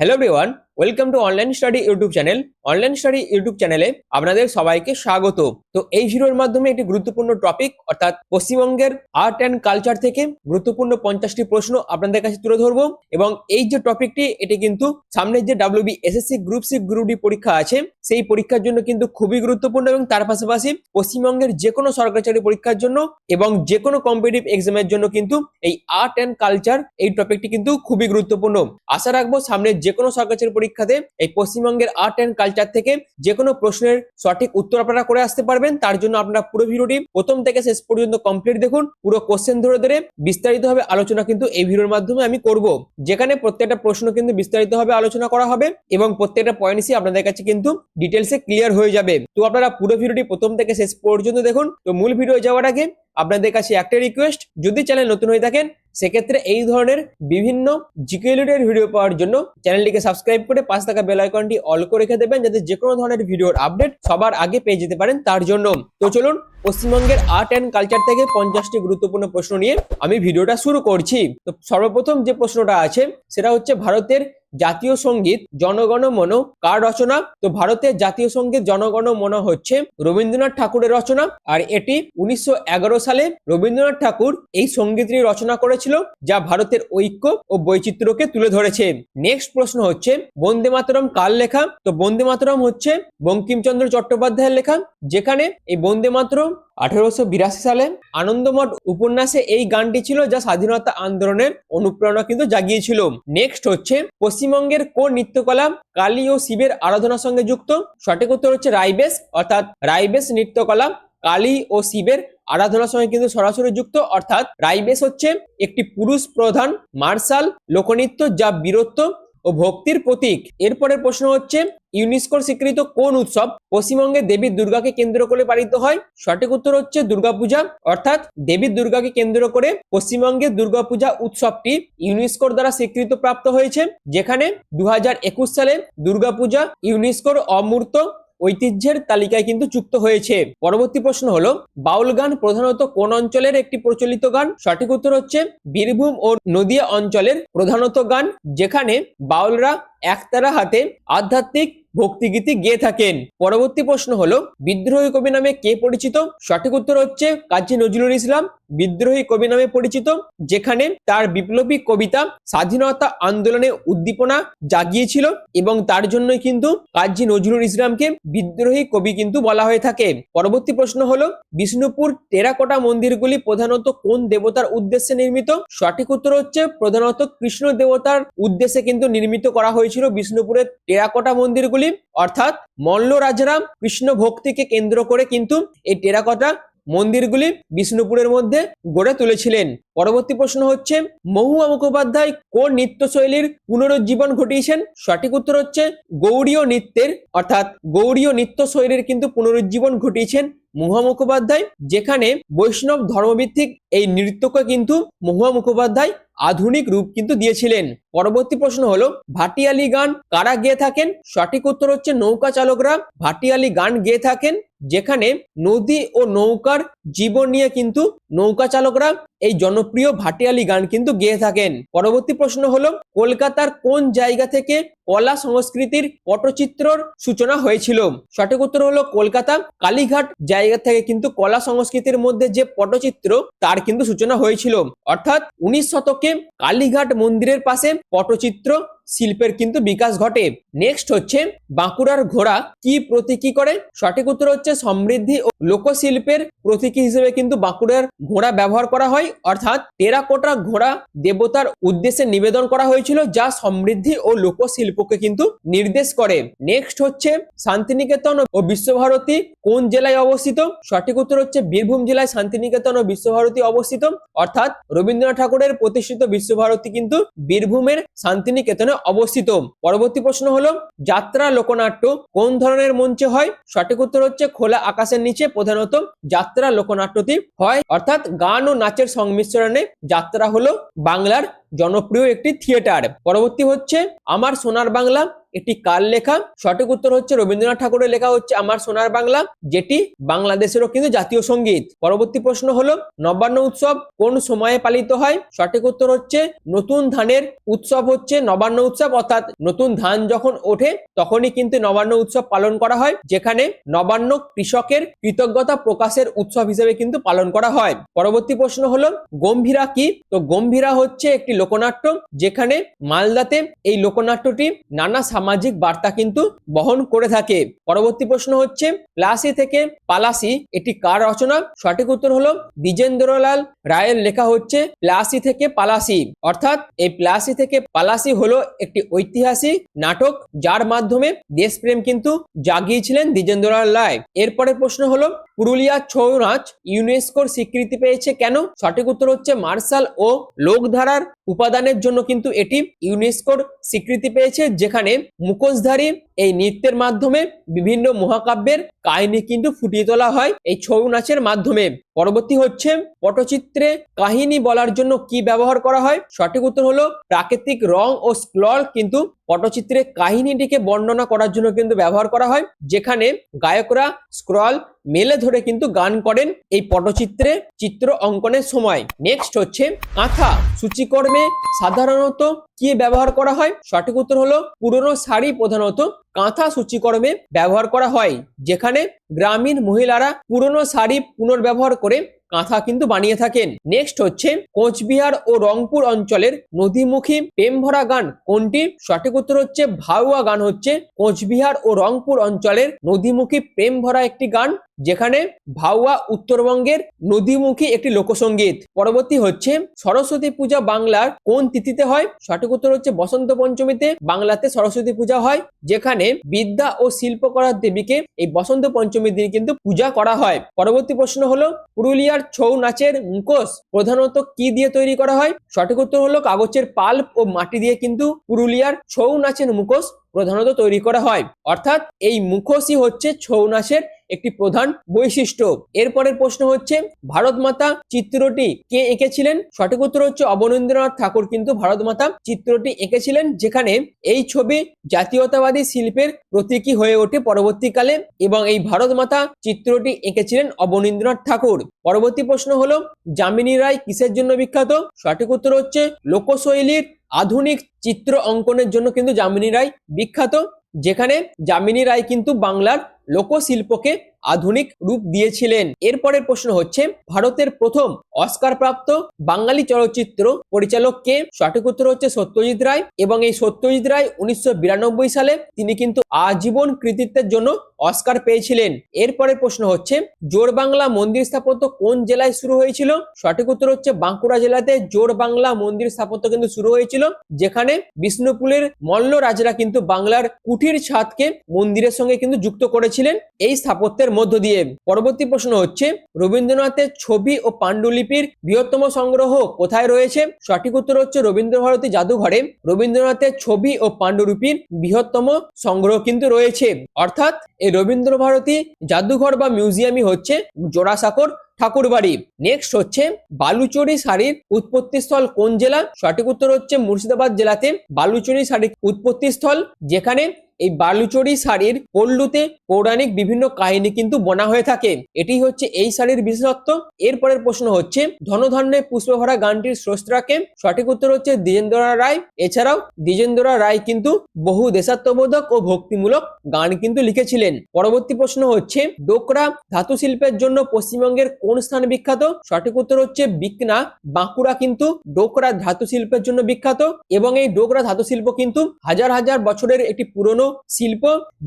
Hello everyone Welcome to online study YouTube channel online study YouTube চ্যানেলে আপনাদের সবাইকে স্বাগত। তো এই ভিডিওর মাধ্যমে একটি গুরুত্বপূর্ণ টপিক অর্থাৎ পশ্চিমবঙ্গের আর্ট অ্যান্ড কালচার থেকে গুরুত্বপূর্ণ পঞ্চাশটি প্রশ্ন আপনাদের কাছে তুলে ধরবো। এবং এই যে টপিকটি এটি কিন্তু সামনের যে WB SSC group C group D পরীক্ষা আছে, সেই পরীক্ষার জন্য কিন্তু খুবই গুরুত্বপূর্ণ এবং তার পাশাপাশি পশ্চিমবঙ্গের যে কোনো সরকারি চাকরি পরীক্ষার জন্য এবং যে কোনো কম্পিটিটিভ এক্সামের জন্য কিন্তু এই আর্ট অ্যান্ড কালচার এই টপিকটি কিন্তু খুবই গুরুত্বপূর্ণ। আশা রাখব সামনের যে কোনো সরকারি পরীক্ষাতে এই পশ্চিমবঙ্গের আর্ট অ্যান্ড কালচার থেকে যে কোনো প্রশ্নের সঠিক উত্তর আপনারা করে আসতে পারবেন। তার জন্য আপনারা পুরো ভিডিওটি প্রথম থেকে শেষ পর্যন্ত কমপ্লিট দেখুন। পুরো কোশ্চেন ধরে ধরে বিস্তারিতভাবে আলোচনা কিন্তু এই ভিডিওর মাধ্যমে আমি করব। যেখানে প্রত্যেকটা প্রশ্ন কিন্তু বিস্তারিতভাবে আলোচনা করা হবে এবং প্রত্যেকটা পয়েন্টসই আপনাদের কাছে কিন্তু ডিটেলসে ক্লিয়ার হয়ে যাবে। তো আপনারা পুরো ভিডিওটি প্রথম থেকে শেষ পর্যন্ত দেখুন। তো মূল ভিডিও যাওয়ার আগে আপনাদের কাছে একটা রিকোয়েস্ট যদি চ্যানেল নতুন হয়ে থাকেন সেক্ষেত্রে এই ধরনের বিভিন্ন জিকে ভিডিও পাওয়ার জন্য চ্যানেলটিকে সাবস্ক্রাইব করে পাঁচ টাকা বেল আইকনটি অল করে রেখে দেবেন যাতে যে কোনো ধরনের ভিডিওর আপডেট সবার আগে পেয়ে যেতে পারেন তার জন্য। তো চলুন পশ্চিমবঙ্গের আর্ট অ্যান্ড কালচার থেকে পঞ্চাশটি গুরুত্বপূর্ণ প্রশ্ন নিয়ে আমি ভিডিওটা শুরু করছি। তো সর্বপ্রথম যে প্রশ্নটা আছে সেটা হচ্ছে ভারতের জাতীয় সংগীত জনগণ মন কার রচনা? তো ভারতের জাতীয় সংগীত জনগণ মন হচ্ছে রবীন্দ্রনাথ ঠাকুরের রচনা। আর এটি উনিশশো এগারো সালে রবীন্দ্রনাথ ঠাকুর এই সঙ্গীতটি রচনা করেছিল, যা ভারতের ঐক্য ও বৈচিত্র্যকে তুলে ধরেছে। নেক্সট প্রশ্ন হচ্ছে, বন্দে মাতরম কার লেখা? তো বন্দে মাতরম হচ্ছে বঙ্কিমচন্দ্র চট্টোপাধ্যায়ের লেখা, যেখানে এই বন্দে মাতরম আঠারোশো বিরাশি সালে আনন্দমঠ উপন্যাসে এই গানটি ছিল যা স্বাধীনতা আন্দোলনের অনুপ্রেরণা কিন্তু জাগিয়েছিল। নেক্সট হচ্ছে পশ্চিমবঙ্গের কোন নৃত্যকলা কালী ও শিবের আরাধনার সঙ্গে যুক্ত? সঠিক উত্তর হচ্ছে রাইবেশ, অর্থাৎ রাইবেস নৃত্যকলা কালী ও শিবের আরাধনার সঙ্গে কিন্তু সরাসরি যুক্ত। অর্থাৎ রাইবেশ হচ্ছে একটি পুরুষ প্রধান মার্শাল লোকনৃত্য যা বীরত্ব ও ভক্তির প্রতীক। এরপরের প্রশ্ন হচ্ছে, ইউনেস্কোর স্বীকৃত কোন উৎসব পশ্চিমবঙ্গে দেবী দুর্গাকে কেন্দ্র করে পালিত হয়? সঠিক উত্তর হচ্ছে দুর্গাপূজা। অর্থাৎ দেবী দুর্গাকে কেন্দ্র করে পশ্চিমবঙ্গে দুর্গাপূজা উৎসবটি ইউনেস্কোর দ্বারা স্বীকৃত প্রাপ্ত হয়েছে, যেখানে দু হাজার একুশ সালে দুর্গাপূজা ইউনেস্কোর অমূর্ত ঐতিহ্যের তালিকায় কিন্তু যুক্ত হয়েছে। পরবর্তী প্রশ্ন হলো, বাউল গান প্রধানত কোন অঞ্চলের একটি প্রচলিত গান? সঠিক উত্তর হচ্ছে, বীরভূম ও নদিয়া অঞ্চলের প্রধানত গান, যেখানে বাউলরা একতারা হাতে আধ্যাত্মিক ভক্তিগীতি গেয়ে থাকেন। পরবর্তী প্রশ্ন হলো, বিদ্রোহী কবি নামে কে পরিচিত? সঠিক উত্তর হচ্ছে কাজী নজরুল ইসলাম। বিদ্রোহী কবি নামে পরিচিত, যেখানে তার বিপ্লবী কবিতা স্বাধীনতা আন্দোলনে উদ্দীপনা জাগিয়েছিল এবং তার জন্যই কিন্তু কাজী নজরুল ইসলামকে বিদ্রোহী কবি কিন্তু বলা হয়ে থাকে। পরবর্তী প্রশ্ন হলো, বিষ্ণুপুর টেরাকোটা মন্দিরগুলি প্রধানত কোন দেবতার উদ্দেশ্যে নির্মিত? সঠিক উত্তর হচ্ছে, প্রধানত কৃষ্ণ দেবতার উদ্দেশ্যে কিন্তু নির্মিত করা হয়েছিল বিষ্ণুপুরের টেরাকোটা মন্দিরগুলি। অর্থাৎ মল্ল রাজারা কৃষ্ণ ভক্তিকে কেন্দ্র করে কিন্তু এই টেরাকোটা মন্দিরগুলি বিষ্ণুপুরের মধ্যে গড়ে তুলেছিলেন। পরবর্তী প্রশ্ন হচ্ছে, মহুয়া মুখোপাধ্যায় কোন নৃত্যশৈলীর পুনরুজ্জীবন ঘটিয়েছেন? সঠিক উত্তর হচ্ছে, গৌড়ীয় নৃত্যের, অর্থাৎ গৌড়ীয় নৃত্যশৈলীর কিন্তু পুনরুজ্জীবন ঘটিয়েছেন মহুয়া মুখোপাধ্যায়, যেখানে বৈষ্ণব ধর্মভিত্তিক এই নৃত্যকে কিন্তু মহুয়া মুখোপাধ্যায় আধুনিক রূপ কিন্তু দিয়েছিলেন। পরবর্তী প্রশ্ন হলো, ভাটিয়ালি গান কারা গেয়ে থাকেন? সঠিক উত্তর হচ্ছে নৌকা চালকরা। ভাটিয়ালি গান গেয়ে থাকেন, যেখানে নদী ও নৌকার জীবন নিয়ে কিন্তু নৌকা চালকরা এই জনপ্রিয় ভাটিয়ালি গান কিন্তু গেয়ে থাকেন। পরবর্তী প্রশ্ন হলো, কলকাতার কোন জায়গা থেকে কলা সংস্কৃতির পটচিত্রর সূচনা হয়েছিল? সঠিক উত্তর হলো, কলকাতা। কালীঘাট জায়গা থেকে কিন্তু কলা সংস্কৃতির মধ্যে যে পটচিত্র, তার কিন্তু সূচনা হয়েছিল। অর্থাৎ উনিশ শতকে কালীঘাট মন্দিরের পাশে পটচিত্র শিল্পের কিন্তু বিকাশ ঘটে। নেক্সট হচ্ছে বাঁকুড়ার ঘোড়া কি প্রতীকী করে? সঠিক উত্তর হচ্ছে সমৃদ্ধি ও লোকশিল্পের প্রতীকী হিসেবে কিন্তু বাঁকুড়ার ঘোড়া ব্যবহার করা হয়। অর্থাৎ টেরাকোটা ঘোড়া দেবতার উদ্দেশ্যে নিবেদন করা হয়েছিল, যা সমৃদ্ধি ও লোকশিল্পকে কিন্তু নির্দেশ করে। নেক্সট হচ্ছে শান্তিনিকেতন ও বিশ্বভারতী কোন জেলায় অবস্থিত? সঠিক উত্তর হচ্ছে বীরভূম জেলায় শান্তিনিকেতন ও বিশ্বভারতী অবস্থিত। অর্থাৎ রবীন্দ্রনাথ ঠাকুরের প্রতিষ্ঠিত বিশ্বভারতী কিন্তু বীরভূমের শান্তিনিকেতনে অবস্থিত। পরবর্তী প্রশ্ন হলো, যাত্রা লোকনাট্য কোন ধরনের মঞ্চে হয়? সঠিক উত্তর হচ্ছে খোলা আকাশের নিচে প্রধানত যাত্রা লোকনাট্যটি হয়। অর্থাৎ গান ও নাচের সংমিশ্রণে যাত্রা হলো বাংলার জনপ্রিয় একটি থিয়েটার। পরবর্তী হচ্ছে, আমার সোনার বাংলা এটি কার লেখা? সঠিক উত্তর হচ্ছে রবীন্দ্রনাথ ঠাকুরের লেখা হচ্ছে আমার সোনার বাংলা, যেটি বাংলাদেশেরও কিন্তু জাতীয় সংগীত। পরবর্তী প্রশ্ন হলো, নবান্ন উৎসব কোন সময়ে পালিত হয়? সঠিক উত্তর হচ্ছে, নতুন ধানের উৎসব হচ্ছে নবান্ন উৎসব, অর্থাৎ নতুন ধান যখন ওঠে, তখনই কিন্তু নবান্ন উৎসব পালন করা হয়, যেখানে নবান্ন কৃষকের কৃতজ্ঞতা প্রকাশের উৎসব হিসেবে কিন্তু পালন করা হয়। পরবর্তী প্রশ্ন হলো, গম্ভীরা কি? তো গম্ভীরা হচ্ছে একটি লোকনাট্য, যেখানে মালদাতে এই লোকনাট্যটি নানা সামাজিক বার্তা কিন্তু বহন করে থাকে। পরবর্তী প্রশ্ন হচ্ছে, প্লাসি থেকে পালাসি এটি কার রচনা? সঠিক উত্তর হলো, দ্বিজেন্দ্রলাল রায়ের লেখা হচ্ছে, প্লাসি থেকে পালাসি। অর্থাৎ এই প্লাসি থেকে পালাসি হলো একটি ঐতিহাসিক নাটক, যার মাধ্যমে দেশপ্রেম কিন্তু জাগিয়েছিলেন দ্বিজেন্দ্রলাল রায়। এরপরের প্রশ্ন হলো পুরুলিয়ার ছৌ নাচ ইউনেস্কোর স্বীকৃতি পেয়েছে কেন? সঠিক উত্তর হচ্ছে, মার্শাল ও লোকধারার উপাদানের জন্য কিন্তু এটি ইউনেস্কোর স্বীকৃতি পেয়েছে, যেখানে মুখোশধারী এই নৃত্যের মাধ্যমে বিভিন্ন মহাকাব্যের কাহিনী কিন্তু ফুটিয়ে তোলা হয় এই ছৌ নাচের মাধ্যমে। পরবর্তী হচ্ছে পটচিত্রে কাহিনী বলার জন্য কি ব্যবহার করা হয়? সঠিক উত্তর হলো প্রাকৃতিক রং ও স্ক্লল কিন্তু পটচিত্রে কাহিনীটিকে বর্ণনা করার জন্য কিন্তু ব্যবহার করা হয়, যেখানে গায়করা স্ক্রল মেলে ধরে কিন্তু গান করেন এই পটচিত্রে চিত্র অঙ্কনের সময়। নেক্সট হচ্ছে কাঁথা। সূচিকর্মে সাধারণত কি ব্যবহার করা হয়? সঠিক উত্তর হলো পুরনো শাড়ি প্রধানত কাঁথা সূচিকর্মে ব্যবহার করা হয়, যেখানে গ্রামীণ মহিলারা পুরনো শাড়ি পুনর্ব্যবহার করে কাঁথা কিন্তু বানিয়ে থাকেন। নেক্সট হচ্ছে কোচবিহার ও রংপুর অঞ্চলের নদীমুখী প্রেম ভরা গান। কোনটি? সঠিক উত্তর হচ্ছে ভাউয়া গান হচ্ছে কোচবিহার ও রংপুর অঞ্চলের নদীমুখী প্রেম ভরা একটি গান, যেখানে ভাউয়া উত্তরবঙ্গের নদীমুখী একটি লোকসঙ্গীত। পরবর্তী হচ্ছে সরস্বতী পূজা বাংলার কোন তিথিতে হয়? সঠিক উত্তর হচ্ছে বসন্ত পঞ্চমীতে বাংলাতে সরস্বতী পূজা হয়, যেখানে বিদ্যা ও শিল্পকলার দেবীকে এই বসন্ত পঞ্চমীর দিন কিন্তু পূজা করা হয়। পরবর্তী প্রশ্ন হলো, পুরুলিয়ার ছৌ নাচের মুখোশ প্রধানত কি দিয়ে তৈরি করা হয়? সঠিক উত্তর হলো কাগজের পাল্প ও মাটি দিয়ে কিন্তু পুরুলিয়ার ছৌ নাচের মুখোশ প্রধানত তৈরি করা হয়। অর্থাৎ এই মুখোশই হচ্ছে ছৌ নাচের একটি প্রধান বৈশিষ্ট্য। এরপরের প্রশ্ন হচ্ছে ভারত মাতা চিত্রটি কে এঁকেছিলেন? সঠিক উত্তর হচ্ছে অবনীন্দ্রনাথ ঠাকুর, কিন্তু ভারত মাতা চিত্রটি এঁকেছিলেন যেখানে এই ছবি জাতীয়তাবাদী শিল্পের প্রতীকী হয়ে ওঠে পরবর্তীকালে এবং এই ভারত মাতা চিত্রটি এঁকেছিলেন অবনীন্দ্রনাথ ঠাকুর। পরবর্তী প্রশ্ন হলো, যামিনী রায় কিসের জন্য বিখ্যাত? সঠিক উত্তর হচ্ছে লোকশৈলীর আধুনিক চিত্র অঙ্কনের জন্য কিন্তু যামিনী রায় বিখ্যাত যেখানে যামিনী রায় কিন্তু বাংলার লোকশিল্পকে আধুনিক রূপ দিয়েছিলেন। এরপরের প্রশ্ন হচ্ছে, ভারতের প্রথম অস্কার প্রাপ্ত বাঙালি চলচ্চিত্র পরিচালক কে? সঠিক উত্তর হচ্ছে সত্যজিৎ রায় এবং এই সত্যজিৎ রায় উনিশশো বিরানব্বই সালে তিনি কিন্তু আজীবন কৃতিত্বের জন্য অস্কার পেয়েছিলেন। এরপরের প্রশ্ন হচ্ছে, জোর বাংলা মন্দির স্থাপত্য কোন জেলায় শুরু হয়েছিল? সঠিক উত্তর হচ্ছে বাঁকুড়া জেলাতে জোর বাংলা মন্দির স্থাপত্য কিন্তু শুরু হয়েছিল, যেখানে বিষ্ণুপুরের মল্ল রাজরা কিন্তু বাংলার কুঠির ছাদকে মন্দিরের সঙ্গে কিন্তু যুক্ত করেছিলেন। এই স্থাপত্যের মধ্য দিয়ে। পরবর্তী প্রশ্ন হচ্ছে, রবীন্দ্রনাথের ছবি ও পাণ্ডুলিপির বৃহত্তম সংগ্রহ কোথায় রয়েছে? সঠিক উত্তর হচ্ছে রবীন্দ্র ভারতী জাদুঘরে। রবীন্দ্রনাথের ছবি ও পাণ্ডুলিপির বৃহত্তম সংগ্রহ কিন্তু রয়েছে। অর্থাৎ, এই রবীন্দ্র ভারতী জাদুঘর বা মিউজিয়ামই হচ্ছে জোড়াসাঁকোর ঠাকুরবাড়ি। নেক্সট হচ্ছে, বালুচরি শাড়ির উৎপত্তিস্থল কোন জেলা? সঠিক উত্তর হচ্ছে মুর্শিদাবাদ জেলাতে বালুচরি শাড়ির উৎপত্তিস্থল, যেখানে এই বালুচরি শাড়ির পল্লুতে পৌরাণিক বিভিন্ন কাহিনী কিন্তু বনা হয়ে থাকে। এটি হচ্ছে এই শাড়ির বিশেষত্ব। এরপরের প্রশ্ন হচ্ছে, ধনধান্যে পুষ্পভরা গানটির স্রষ্টাকে সঠিক উত্তর হচ্ছে দ্বিজেন্দ্রা রায়। এছাড়াও দ্বিজেন্দ্রা রায় কিন্তু বহু দেশাত্মবোধক ও ভক্তিমূলক গান কিন্তু লিখেছিলেন। পরবর্তী প্রশ্ন হচ্ছে, ডোকরা ধাতু শিল্পের জন্য পশ্চিমবঙ্গের কোন স্থান বিখ্যাত? সঠিক উত্তর হচ্ছে বিকনা, বাঁকুড়া কিন্তু ডোকরা ধাতু শিল্পের জন্য বিখ্যাত। এবং এই ডোকরা ধাতু শিল্প কিন্তু হাজার হাজার বছরের একটি পুরনো শিল্প,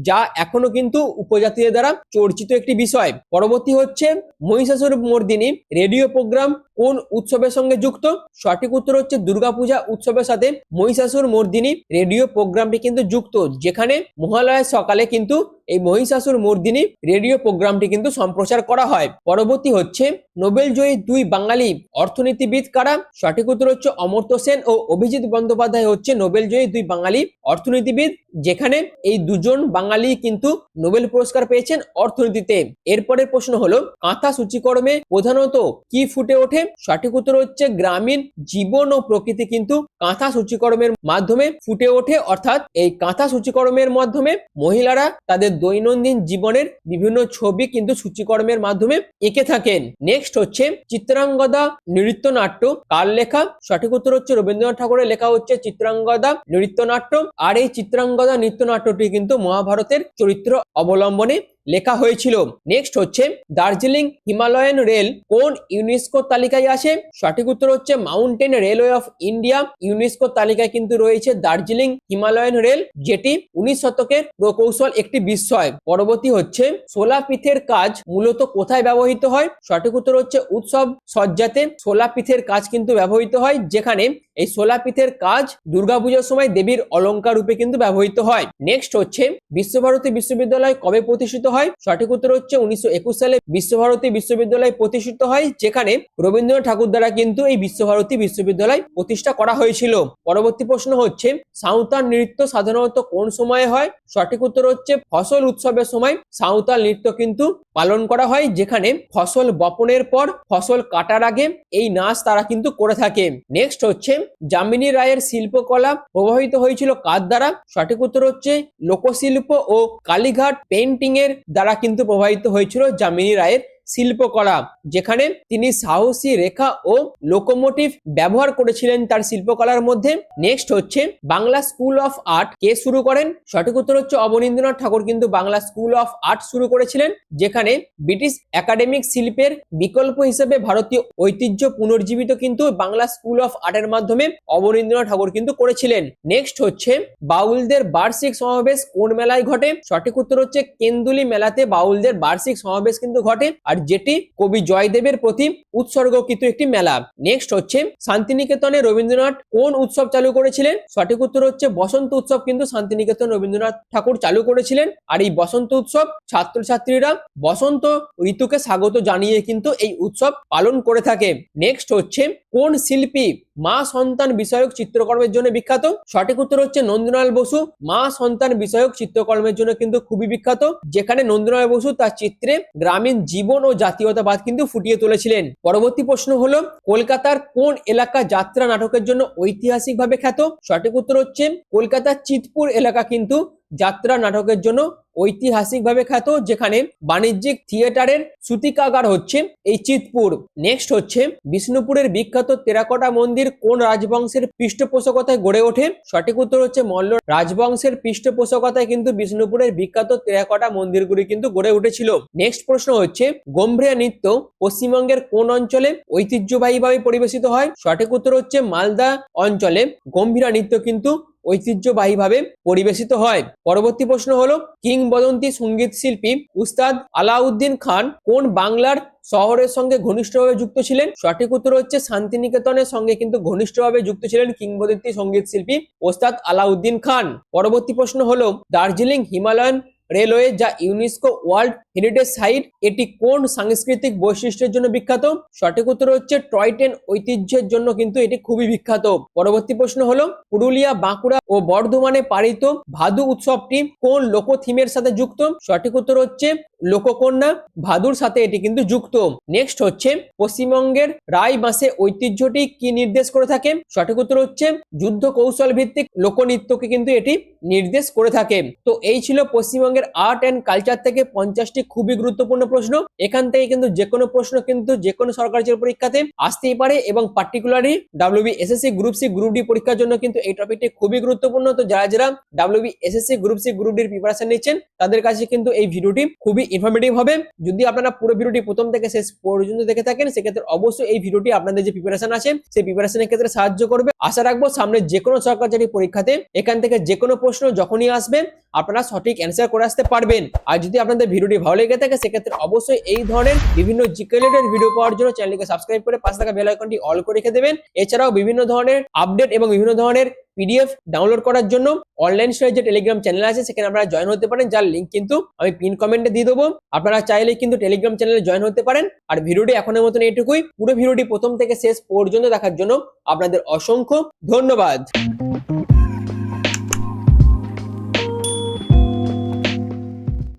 যা এখনও কিন্তু উপজাতিদের দ্বারা চর্চিত একটি বিষয়। পরবর্তী হচ্ছে মহিষাসুর মর্দিনী, রেডিও প্রোগ্রাম কোন উৎসবের সঙ্গে যুক্ত? সঠিক উত্তর হচ্ছে দুর্গাপূজা উৎসবের সাথে মহিষাসুর মর্দিনী রেডিও প্রোগ্রামটি কিন্তু যুক্ত, যেখানে মহালয়ের সকালে কিন্তু এই মহিষাসুর মর্দিনী রেডিও প্রোগ্রামটি কিন্তু সম্প্রচার করা হয়। পরবর্তী হচ্ছে নোবেল জয়ী দুই বাঙালি অর্থনীতিবিদ কারা? সঠিক উত্তর হচ্ছে অমর্ত্য সেন ও অভিজিৎ বন্দ্যোপাধ্যায় হচ্ছে নোবেল জয়ী দুই বাঙালি অর্থনীতিবিদ, যেখানে এই দুজন বাঙালি কিন্তু নোবেল পুরস্কার পেয়েছেন অর্থনীতিতে। এরপরের প্রশ্ন হলো, কাঁথা সূচিকর্মে প্রধানত কি ফুটে ওঠে? সঠিক উত্তর হচ্ছে গ্রামীণ জীবন ও প্রকৃতি কিন্তু কাঁথা সূচিকর্মের মাধ্যমে ফুটে ওঠে। অর্থাৎ এই কাঁথা সূচিকর্মের মাধ্যমে মহিলারা তাদের দৈনন্দিন জীবনের বিভিন্ন ছবি কিন্তু সূচিকর্মের মাধ্যমে এঁকে থাকেন। নেক্সট হচ্ছে চিত্রাঙ্গদা নৃত্য নাট্য কার লেখা? সঠিক উত্তর হচ্ছে রবীন্দ্রনাথ ঠাকুরের লেখা হচ্ছে চিত্রাঙ্গদা নৃত্য নাট্য আর এই চিত্রাঙ্গদা নৃত্য নাট্যটি কিন্তু মহাভারতের চরিত্র অবলম্বনে লেখা হয়েছিল। নেক্সট হচ্ছে দার্জিলিং হিমালয়ান রেল কোন ইউনেস্কো তালিকায় আসে? সঠিক উত্তর হচ্ছে mountain railway of India UNESCO তালিকায় কিন্তু রয়েছে দার্জিলিং হিমালয়ান রেল, যেটি উনিশ শতকের প্রকৌশল একটি বিষয় পরবর্তী হচ্ছে সোলাপিথের কাজ মূলত কোথায় ব্যবহৃত হয়? সঠিক উত্তর হচ্ছে উৎসব সজ্জাতে সোলাপিথের কাজ কিন্তু ব্যবহৃত হয়, যেখানে এই সোলাপিথের কাজ দুর্গাপূজার সময় দেবীর অলঙ্কার রূপে কিন্তু ব্যবহৃত হয়। নেক্সট হচ্ছে, বিশ্বভারতী বিশ্ববিদ্যালয় কবে প্রতিষ্ঠিত হয়? সঠিক উত্তর হচ্ছে উনিশশো একুশ সালে বিশ্বভারতী বিশ্ববিদ্যালয় প্রতিষ্ঠিত হয়, যেখানে রবীন্দ্রনাথ ঠাকুর দ্বারা কিন্তু এই বিশ্বভারতী বিশ্ববিদ্যালয় প্রতিষ্ঠা করা হয়েছিল। পরবর্তী প্রশ্ন হচ্ছে, সাঁওতাল নৃত্য সাধারণত কোন সময়ে হয়? সঠিক উত্তর হচ্ছে, ফসল উৎসবের সময় সাঁওতাল নৃত্য কিন্তু পালন করা হয়, যেখানে ফসল বপনের পর ফসল কাটার আগে এই নাচ তারা কিন্তু করে থাকে। নেক্সট হচ্ছে যামিনী রায়ের শিল্পকলা প্রভাবিত হয়েছিল কার দ্বারা? সঠিক উত্তর হচ্ছে লোকশিল্প ও কালীঘাট পেন্টিং এর দ্বারা কিন্তু প্রভাবিত হয়েছিল যামিনী রায়ের শিল্পকলা যেখানে তিনি সাহসী রেখা ও লোকোমোটিভ ব্যবহার করেছিলেন তার শিল্পকলার মধ্যে। নেক্সট হচ্ছে বাংলা স্কুল অফ আর্ট কে শুরু করেন। সঠিক উত্তর হচ্ছে অবনীন্দ্রনাথ ঠাকুর, কিন্তু বাংলা স্কুল অফ আর্ট শুরু করেছিলেন, যেখানে ব্রিটিশ একাডেমিক শিল্পের বিকল্প হিসেবে ভারতীয় ঐতিহ্য পুনর্জীবিত কিন্তু বাংলা স্কুল অফ আর্টের মাধ্যমে অবনীন্দ্রনাথ ঠাকুর কিন্তু করেছিলেন। নেক্সট হচ্ছে বাউলদের বার্ষিক সমাবেশ, কোন মেলায় ঘটে? সঠিক উত্তর হচ্ছে কেন্দুলি মেলাতে বাউলদের বার্ষিক সমাবেশ কিন্তু ঘটে। আর যেটি কবি জয়দেবের প্রতি উৎসর্গকৃত একটি মেলা। নেক্সট হচ্ছে শান্তিনিকেতনে রবীন্দ্রনাথ কোন উৎসব চালু করেছিলেন? সঠিক উত্তর হচ্ছে বসন্ত উৎসব কিন্তু শান্তিনিকেতন রবীন্দ্রনাথ ঠাকুর চালু করেছিলেন। আর এই বসন্ত উৎসব ছাত্রছাত্রীরা বসন্ত ঋতুকে স্বাগত জানিয়ে কিন্তু এই উৎসব পালন করে থাকে। নেক্সট হচ্ছে কোন শিল্পী মা সন্তান বিষয়ক চিত্রকর্মের জন্য বিখ্যাত? সঠিক উত্তর হচ্ছে নন্দলাল বসু। মা সন্তান বিষয়ক চিত্রকর্মের জন্য কিন্তু খুবই বিখ্যাত। যেখানে নন্দলাল বসু তার চিত্রে গ্রামীণ জীবন ও জাতীয়তাবাদ কিন্তু ফুটিয়ে তুলেছিলেন। পরবর্তী প্রশ্ন হলো, কলকাতার কোন এলাকা যাত্রা নাটকের জন্য ঐতিহাসিকভাবে খ্যাত? সঠিক উত্তর হচ্ছে, কলকাতার চিতপুর এলাকা কিন্তু যাত্রা নাটকের জন্য ঐতিহাসিকভাবে খ্যাত, যেখানে বাণিজ্যিক থিয়েটারের সূতিকাগার হচ্ছে এই চিতপুর। নেক্সট হচ্ছে বিষ্ণুপুরের বিখ্যাত টেরাকোটা মন্দির কোন রাজবংশের পৃষ্ঠপোষকতায় গড়ে ওঠে? সঠিক উত্তর হচ্ছে মল্ল রাজবংশের পৃষ্ঠপোষকতায় কিন্তু বিষ্ণুপুরের বিখ্যাত টেরাকোটা মন্দিরগুলি কিন্তু গড়ে উঠেছিল। নেক্সট প্রশ্ন হচ্ছে, গম্ভীরা নৃত্য পশ্চিমবঙ্গের কোন অঞ্চলে ঐতিহ্যবাহীভাবে পরিবেশিত হয়? সঠিক উত্তর হচ্ছে মালদা অঞ্চলে। গম্ভীরা নৃত্য কিন্তু ঐতিহ্যবাহীভাবে পরিবেশিত হয়। পরবর্তী প্রশ্ন হল, কিংবদন্তি সংগীত শিল্পী উস্তাদ আলাউদ্দিন খান কোন বাংলার শহরের সঙ্গে ঘনিষ্ঠভাবে যুক্ত ছিলেন? সঠিক উত্তর হচ্ছে, শান্তিনিকেতনের সঙ্গে কিন্তু ঘনিষ্ঠভাবে যুক্ত ছিলেন কিংবদন্তি সংগীত শিল্পী ওস্তাদ আলাউদ্দিন খান। পরবর্তী প্রশ্ন হলো, দার্জিলিং হিমালয়ান রেলওয়ে যা ইউনেস্কো ওয়ার্ল্ড হেরিটেজ সাইট, এটি কোন সাংস্কৃতিক বৈশিষ্ট্যের জন্য বিখ্যাত? সঠিক উত্তর হচ্ছে টয় ট্রেন ঐতিহ্যের জন্য কিন্তু এটি খুবই বিখ্যাত। পরবর্তী প্রশ্ন হলো, পুরুলিয়া, বাঁকুড়া ও বর্ধমানে পালিত ভাদু উৎসবটি কোন লোক থিমের সাথে যুক্ত? সঠিক উত্তর হচ্ছে লোককন্যা, ভাদুর সাথে এটি কিন্তু যুক্ত। নেক্সট হচ্ছে, পশ্চিমবঙ্গের রায় বাসে ঐতিহ্যটি কি নির্দেশ করে থাকে? সঠিক উত্তর হচ্ছে যুদ্ধ কৌশল ভিত্তিক লোকনৃত্যকে কিন্তু এটি নির্দেশ করে থাকে। তো এই ছিল পশ্চিমবঙ্গের আর্ট অ্যান্ড কালচার থেকে পঞ্চাশটি খুবই গুরুত্বপূর্ণ প্রশ্ন। এখান থেকে কিন্তু যে কোনো প্রশ্ন কিন্তু যে কোনো সরকারি পরীক্ষাতে আসতেই পারে এবং particularly WB SSC group C group D পরীক্ষার জন্য কিন্তু এই টপিকটি খুবই গুরুত্বপূর্ণ। তো যারা যারা WB SSC group C group ডির প্রিপারেশন নিচ্ছেন, তাদের কাছে কিন্তু এই ভিডিওটি খুবই ইনফরমেটিভ হবে। যদি আপনারা পুরো ভিডিওটি প্রথম থেকে শেষ পর্যন্ত দেখে থাকেন, সেক্ষেত্রে অবশ্যই এই ভিডিওটি আপনাদের যে প্রিপারেশন আছে, সেই প্রিপারেশনের ক্ষেত্রে সাহায্য করবে। আশা রাখব সামনে যে কোনো সরকারি পরীক্ষাতে এখান থেকে যে কোনো প্রশ্ন যখনই আসবে, আপনারা সঠিক অ্যান্সার করে আসতে পারবেন। আর যদি আপনাদের ভিডিওটি ভালো লেগে থাকে, সেক্ষেত্রে অবশ্যই এই ধরনের বিভিন্ন জিকে রিলেটেড ভিডিও পাওয়ার জন্য চ্যানেলকে সাবস্ক্রাইব করে পাশে থাকা বেল আইকনটি অল করে রেখে দেবেন। এছাড়াও বিভিন্ন ধরনের আপডেট এবং বিভিন্ন ধরনের পিডিএফ ডাউনলোড করার জন্য অনলাইন স্টাডি যে টেলিগ্রাম চ্যানেল আছে, সেখানে আপনারা জয়েন হতে পারেন, যার লিঙ্ক কিন্তু আমি পিন কমেন্টে দিয়ে দেবো। আপনারা চাইলে কিন্তু টেলিগ্রাম চ্যানেলে জয়েন হতে পারেন। আর ভিডিওটি এখনের মতন এইটুকুই। পুরো ভিডিওটি প্রথম থেকে শেষ পর্যন্ত দেখার জন্য আপনাদের অসংখ্য ধন্যবাদ।